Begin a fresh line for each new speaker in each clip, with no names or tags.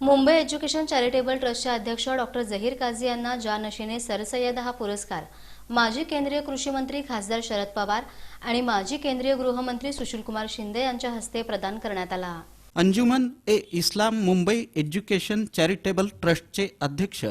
Mumbai education charitable ट्रस्टचे अध्यक्ष doctor Zaheer Kazi यांना ज्या नशेने सरसय्यद हा पुरस्कार माजी केंद्रीय कृषी मंत्री खासदार शरद पवार आणि माजी केंद्रीय गृहमंत्री सुशीलकुमार शिंदे यांच्या हस्ते प्रदान करण्यात आला.
अंजुमन ए इस्लाम मुंबई एज्युकेशन चॅरिटेबल ट्रस्टचे अध्यक्ष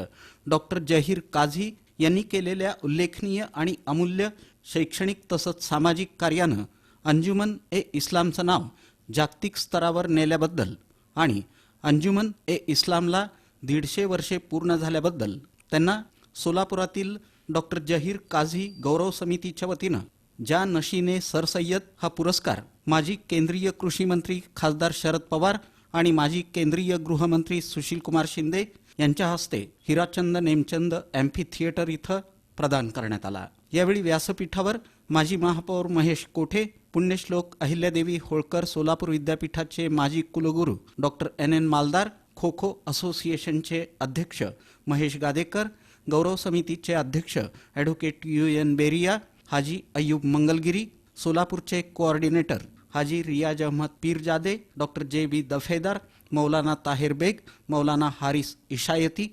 डॉक्टर जहीर काझी यांनी केलेल्या उल्लेखनीय आणि अमूल्य शैक्षणिक तसंच सामाजिक कार्यानं अंजुमन ए इस्लामचं नाव जागतिक स्तरावर नेल्याबद्दल आणि अंजुमन ए इस्लामला दीडशे वर्षे पूर्ण झाल्याबद्दल त्यांना सोलापुरातील डॉक्टर जहीर काझी गौरव समितीच्या वतीनं ज्या नशीने सरसय्यद हा पुरस्कार माजी केंद्रीय कृषी मंत्री खासदार शरद पवार आणि माजी केंद्रीय गृहमंत्री सुशीलकुमार शिंदे यांच्या हस्ते हिराचंद नेमचंद अँफी थिएटर इथं प्रदान करण्यात आला. यावेळी व्यासपीठावर माजी महापौर महेश कोठे पुण्यश्लोक अहिल्यादेवी होळकर सोलापूर विद्यापीठाचे माजी कुलगुरू डॉक्टर एन एन मालदार खो खो असोसिएशनचे अध्यक्ष महेश गादेकर गौरव समितीचे अध्यक्ष advocate U N Beria Haji Ayyub Mangalgiri सोलापूरचे कोऑर्डिनेटर हाजी रियाज अहमद पीरजादे डॉक्टर जे बी दफेदार मौलाना ताहेर बेग मौलाना हारिस इशायती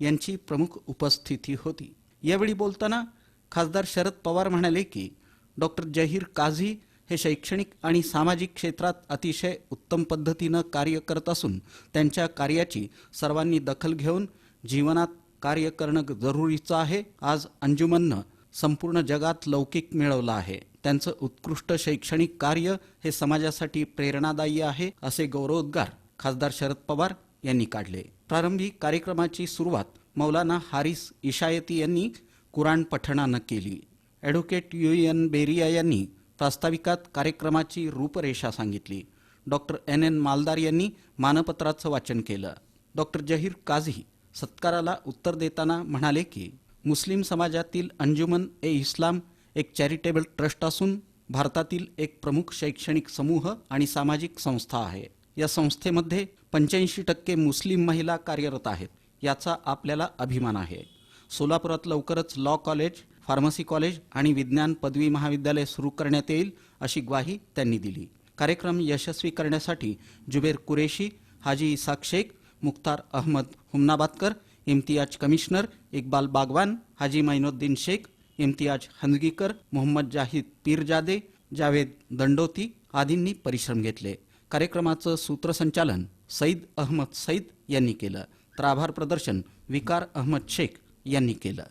यांची प्रमुख उपस्थिती होती. यावेळी बोलताना खासदार शरद पवार म्हणाले की डॉक्टर जहीर काझी हे शैक्षणिक आणि सामाजिक क्षेत्रात अतिशय उत्तम पद्धतीनं कार्य करत असून त्यांच्या कार्याची सर्वांनी दखल घेऊन जीवनात कार्य करणं जरुरीचं आहे. आज अंजुमननं संपूर्ण जगात लौकिक मिळवलं आहे. त्यांचं उत्कृष्ट शैक्षणिक कार्य हे समाजासाठी प्रेरणादायी आहे असे गौरवोद्गार खासदार शरद पवार यांनी काढले. प्रारंभी कार्यक्रमाची सुरुवात मौलाना हारिस इशायती यांनी कुराण पठणानं केली. ॲडव्होकेट यू एन बेरिया यांनी प्रास्ताविकात कार्यक्रमाची रूपरेषा सांगितली. डॉक्टर एन एन मालदार यांनी मानपत्राचं वाचन केलं. डॉक्टर जहीर काझी सत्काराला उत्तर देताना म्हणाले की मुस्लिम समाजातील अंजुमन ए इस्लाम एक चॅरिटेबल ट्रस्ट असून भारतातील एक प्रमुख शैक्षणिक समूह आणि सामाजिक संस्था आहे. या संस्थेमध्ये पंच्याऐंशी टक्के मुस्लिम महिला कार्यरत आहेत. याचा आपल्याला अभिमान आहे. सोलापुरात लवकरच लॉ कॉलेज फार्मसी कॉलेज आणि विज्ञान पदवी महाविद्यालय सुरू करण्यात येईल अशी ग्वाही त्यांनी दिली. कार्यक्रम यशस्वी करण्यासाठी जुबेर कुरेशी हाजी इसाक शेख मुख्तार अहमद हुमनाबादकर इम्तियाज कमिशनर इक्बाल बागवान हाजी मैनुद्दीन शेख इम्तियाज हंदगीकर मोहम्मद जाहिद पीरजादे जावेद दंडोती आदींनी परिश्रम घेतले. कार्यक्रमाचं सूत्रसंचालन सईद अहमद सईद यांनी केलं. तर आभार प्रदर्शन विकार अहमद शेख यांनी केलं.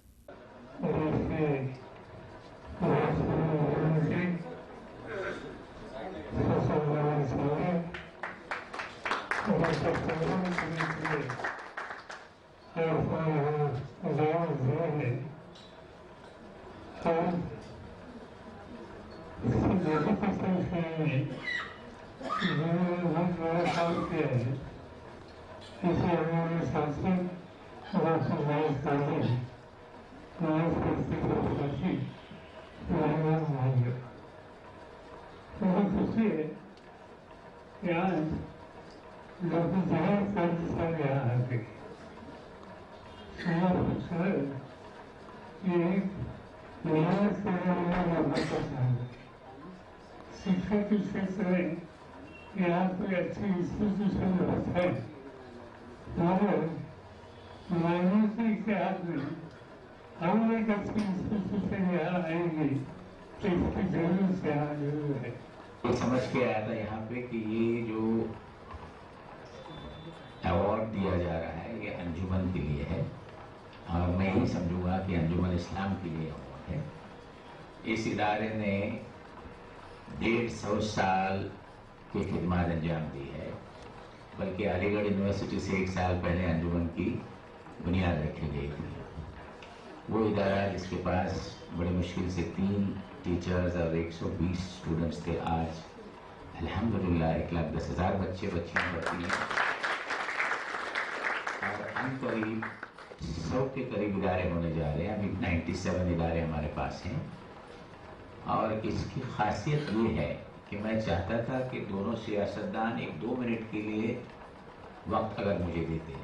इसे हमारे शासन राष्ट्रवाद कानून न्याय संस्कृति रहमान मांगे खुशी है कि आज डॉक्टर जवाहर काजी साहब यहाँ आ शहर ये न्याय सेवा में लगातार शिक्षा के क्षेत्र में यहाँ कोई अच्छी इंस्टीट्यूशन है तो
ये समझ के आया था यहाँ पे कि ये जो अवार्ड दिया जा रहा है, ये अंजुमन के लिए है। और मैं ही समझूँगा कि अंजुमन इस्लाम के लिए अवार्ड है। इस इदारे ने डेढ़ सौ साल की खिदमत अंजाम दी है। बल्कि अलीगढ़ यूनिवर्सिटी से एक साल पहले अंजुमन की बुनियाद रखी गई थी। वो इदारा जिसके पास बड़ी मुश्किल से तीन टीचर्स और 120 स्टूडेंट्स थे, आज अल्हम्दुलिल्लाह एक लाख दस हज़ार बच्चे, बच्चियाँ पढ़ती हैं और हम करीब सौ के करीब इदारे होने जा रहे हैं, अभी 97 इदारे हमारे पास हैं। और इसकी खासियत ये है कि मैं चाहता था कि दोनों सियासतदान एक दो मिनट के लिए वक्त अगर मुझे देते।